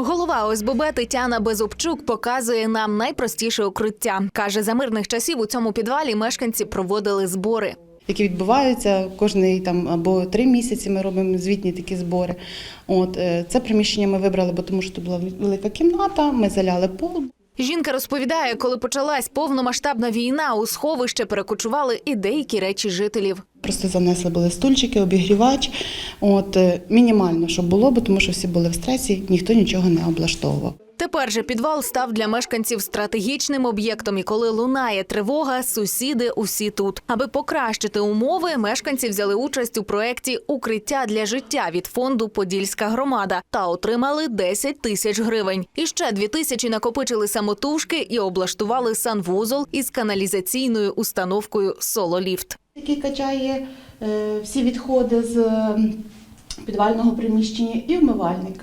Голова ОСББ Тетяна Безубчук показує нам найпростіше укриття. Каже, за мирних часів у цьому підвалі мешканці проводили збори. які відбуваються кожний там або три місяці. Ми робимо звітні такі збори. От е, це приміщення ми вибрали, бо тому що тут була велика кімната. Ми заляли пол. Жінка розповідає, коли почалась повномасштабна війна, у сховище перекочували і деякі речі жителів. Просто занесли були стульчики, обігрівач. От е, мінімально, щоб було, бо тому що всі були в стресі, ніхто нічого не облаштовував. Тепер же підвал став для мешканців стратегічним об'єктом, і коли лунає тривога, сусіди усі тут. Аби покращити умови, мешканці взяли участь у проєкті Укриття для життя від фонду Подільська громада та отримали 10 тисяч гривень. І ще 2 тисячі накопичили самотужки і облаштували санвузол із каналізаційною установкою Сололіфт. Який качає е, всі відходи з підвального приміщення і вмивальник.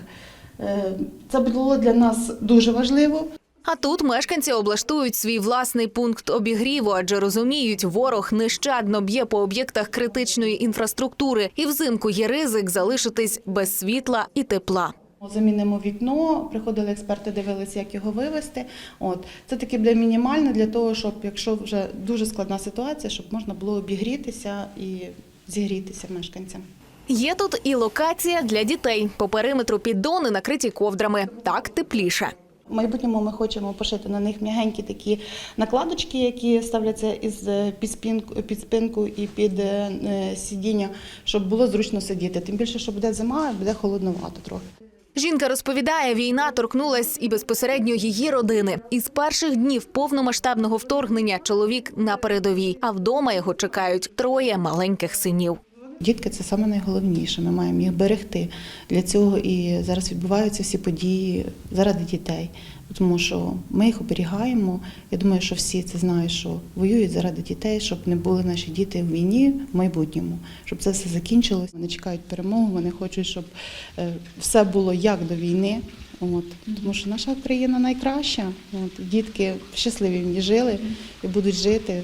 Е, Це було для нас дуже важливо. А тут мешканці облаштують свій власний пункт обігріву, адже розуміють, ворог нещадно б'є по об'єктах критичної інфраструктури, і взимку є ризик залишитись без світла і тепла. Замінимо вікно, приходили експерти, дивилися, як його вивести. От це таки буде мінімально для того, щоб якщо вже дуже складна ситуація, щоб можна було обігрітися і зігрітися мешканцям. Є тут і локація для дітей. По периметру піддони накриті ковдрами. Так тепліше. В майбутньому ми хочемо пошити на них м'ягенькі такі накладочки, які ставляться із е, під спинку, під спинку і під е, е, сидіння, щоб було зручно сидіти. Тим більше, що буде зима, буде холодновато трохи. Жінка розповідає, війна торкнулась і безпосередньо її родини. Із перших днів повномасштабного вторгнення чоловік на передовій, а вдома його чекають троє маленьких синів. Dітки це саме найголовніше. Ми маємо їх берегти. Для цього і зараз відбуваються всі події заради дітей. Тому що ми їх оберігаємо. Я думаю, що всі це знають, що воюють заради дітей, щоб не були наші діти в війні в майбутньому, щоб це все закінчилось. Вони чекають перемогу, вони хочуть, щоб е, все було як до війни. От тому що наша країна найкраща. От дітки щасливі в ній жили і будуть жити